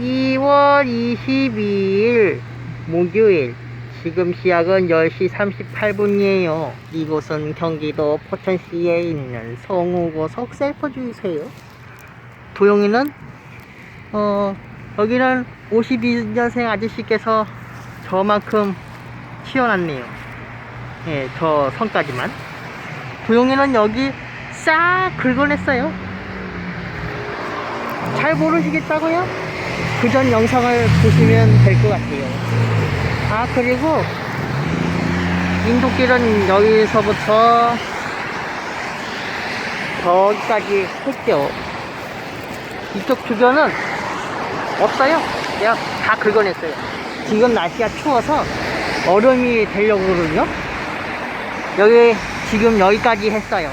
2월 22일 목요일 지금 시각은 10시 38분이에요. 이곳은 경기도 포천시에 있는 성우고속 셀프 주유소예요. 도영이는 어 여기는 52년생 아저씨께서 저만큼 튀어났네요. 예, 저 선까지만. 도영이는 여기 싹 긁어냈어요. 잘 모르시겠다고요? 그 전 영상을 보시면 될 것 같아요. 아, 그리고 인도길은 여기서부터 저기까지 했죠. 이쪽 주변은 없어요. 내가 다 긁어냈어요. 지금 날씨가 추워서 얼음이 되려고 그러거든요. 여기 지금 여기까지 했어요.